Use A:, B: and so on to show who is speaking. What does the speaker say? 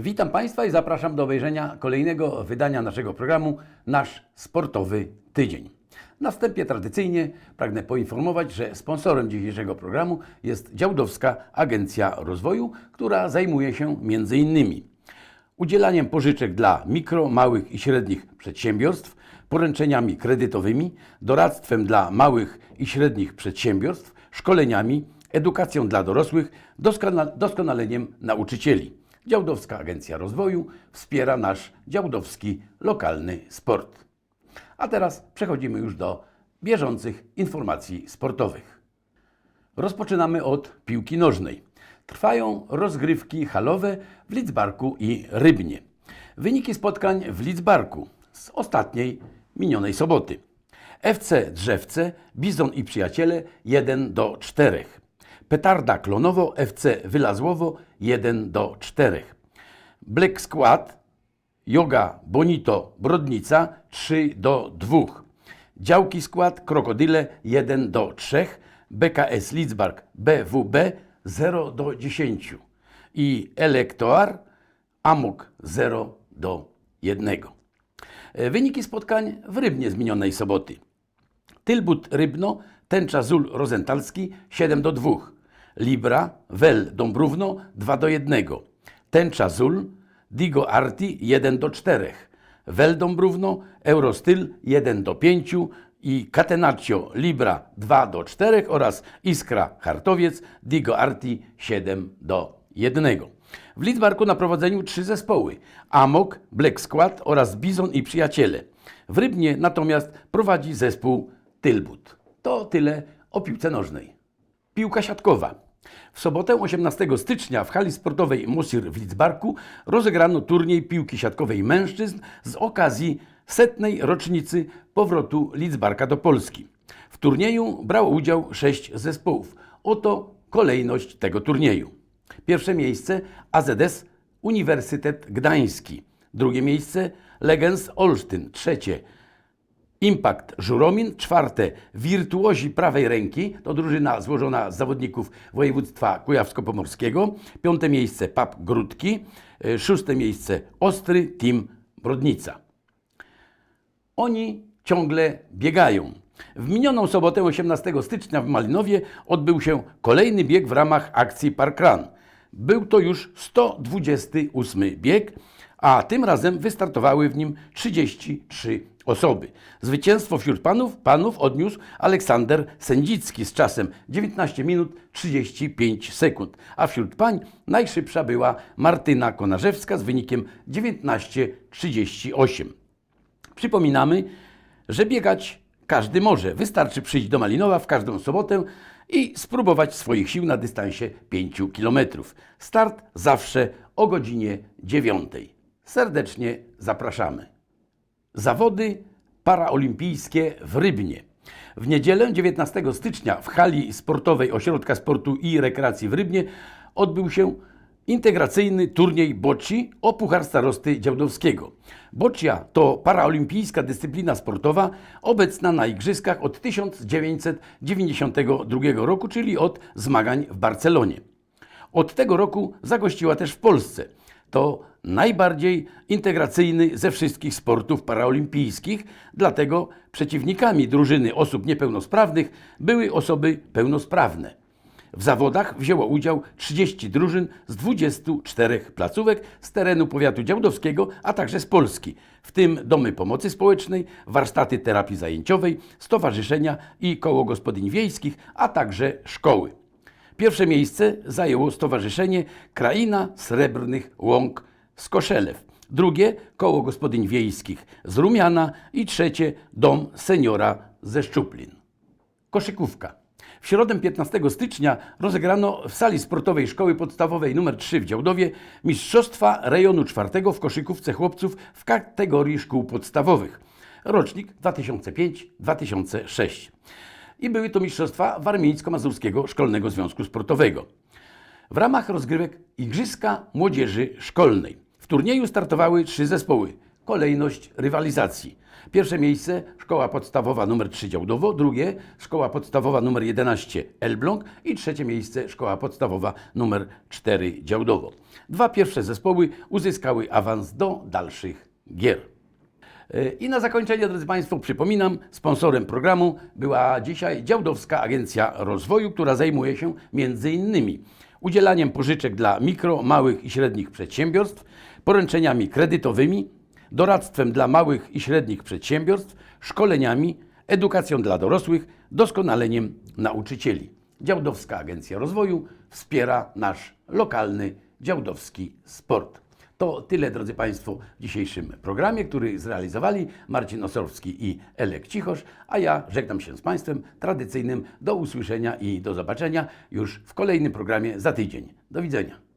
A: Witam Państwa i zapraszam do obejrzenia kolejnego wydania naszego programu Nasz Sportowy Tydzień. Na wstępie tradycyjnie pragnę poinformować, że sponsorem dzisiejszego programu jest Działdowska Agencja Rozwoju, która zajmuje się m.in. udzielaniem pożyczek dla mikro, małych i średnich przedsiębiorstw, poręczeniami kredytowymi, doradztwem dla małych i średnich przedsiębiorstw, szkoleniami, edukacją dla dorosłych, doskona- doskonaleniem nauczycieli. Działdowska Agencja Rozwoju wspiera nasz działdowski lokalny sport. A teraz przechodzimy już do bieżących informacji sportowych. Rozpoczynamy od piłki nożnej. Trwają rozgrywki halowe w Lidzbarku i Rybnie. Wyniki spotkań w Lidzbarku z ostatniej minionej soboty. FC Drzewce, Bizon i Przyjaciele 1 do 4. Petarda Klonowo, FC Wylazłowo 1 do 4. Black Squad, Yoga Bonito Brodnica 3 do 2. Działki skład Krokodyle 1 do 3. BKS Lidzbark BWB 0 do 10. I Elektoar Amok 0 do 1. E, Wyniki spotkań w Rybnie z minionej soboty. Tylbut Rybno, Tęcza Zul Rozentalski 7 do 2. Libra, Wel Dąbrówno 2 do 1. Tęcza Zul, Digo Arti 1 do 4. Wel Dąbrówno, Eurostyl 1 do 5 i Catenaccio Libra 2 do 4 oraz Iskra Hartowiec, Digo Arti 7 do 1. W Lidzbarku na prowadzeniu trzy zespoły: Amok, Black Squad oraz Bizon i Przyjaciele. W Rybnie natomiast prowadzi zespół Tylbut. To tyle o piłce nożnej. Piłka siatkowa. W sobotę 18 stycznia w hali sportowej Musir w Lidzbarku rozegrano turniej piłki siatkowej mężczyzn z okazji setnej rocznicy powrotu Lidzbarka do Polski. W turnieju brało udział sześć zespołów. Oto kolejność tego turnieju. Pierwsze miejsce AZS Uniwersytet Gdański. Drugie miejsce Legens Olsztyn. Trzecie Impact Żuromin, czwarte Wirtuozi prawej ręki, to drużyna złożona z zawodników województwa kujawsko-pomorskiego, piąte miejsce PAP Grudki, y, szóste miejsce Ostry Team Brodnica. Oni ciągle biegają. W minioną sobotę 18 stycznia w Malinowie odbył się kolejny bieg w ramach akcji Park Run. Był to już 128 bieg, a tym razem wystartowały w nim 33 osoby. Zwycięstwo wśród panów, panów odniósł Aleksander Sędzicki z czasem 19 minut 35 sekund, a wśród pań najszybsza była Martyna Konarzewska z wynikiem 19.38. Przypominamy, że biegać każdy może. Wystarczy przyjść do Malinowa w każdą sobotę i spróbować swoich sił na dystansie 5 km. Start zawsze o godzinie 9. Serdecznie zapraszamy. Zawody paraolimpijskie w Rybnie. W niedzielę 19 stycznia w hali sportowej Ośrodka Sportu i Rekreacji w Rybnie odbył się integracyjny turniej bocci o Puchar Starosty Działdowskiego. Boccia to paraolimpijska dyscyplina sportowa obecna na igrzyskach od 1992 roku, czyli od zmagań w Barcelonie. Od tego roku zagościła też w Polsce. To najbardziej integracyjny ze wszystkich sportów paraolimpijskich, dlatego przeciwnikami drużyny osób niepełnosprawnych były osoby pełnosprawne. W zawodach wzięło udział 30 drużyn z 24 placówek z terenu powiatu działdowskiego, a także z Polski, w tym domy pomocy społecznej, warsztaty terapii zajęciowej, stowarzyszenia i koło gospodyń wiejskich, a także szkoły. Pierwsze miejsce zajęło Stowarzyszenie Kraina Srebrnych Łąk z Koszelew. Drugie Koło Gospodyń Wiejskich z Rumiana i trzecie Dom Seniora ze Szczuplin. Koszykówka. W środę 15 stycznia rozegrano w sali sportowej Szkoły Podstawowej nr 3 w Działdowie Mistrzostwa Rejonu czwartego w koszykówce chłopców w kategorii szkół podstawowych. Rocznik 2005-2006. I były to mistrzostwa Warmińsko-Mazurskiego Szkolnego Związku Sportowego. W ramach rozgrywek Igrzyska Młodzieży Szkolnej. W turnieju startowały trzy zespoły. Kolejność rywalizacji. Pierwsze miejsce Szkoła Podstawowa nr 3 Działdowo, drugie Szkoła Podstawowa nr 11 Elbląg i trzecie miejsce Szkoła Podstawowa nr 4 Działdowo. Dwa pierwsze zespoły uzyskały awans do dalszych gier. I na zakończenie, drodzy Państwo, przypominam, sponsorem programu była dzisiaj Działdowska Agencja Rozwoju, która zajmuje się innymi udzielaniem pożyczek dla mikro, małych i średnich przedsiębiorstw, poręczeniami kredytowymi, doradztwem dla małych i średnich przedsiębiorstw, szkoleniami, edukacją dla dorosłych, doskonaleniem nauczycieli. Działdowska Agencja Rozwoju wspiera nasz lokalny działdowski sport. To tyle, drodzy Państwo, w dzisiejszym programie, który zrealizowali Marcin Osorowski i Elek Cichosz, a ja żegnam się z Państwem tradycyjnym do usłyszenia i do zobaczenia już w kolejnym programie za tydzień. Do widzenia.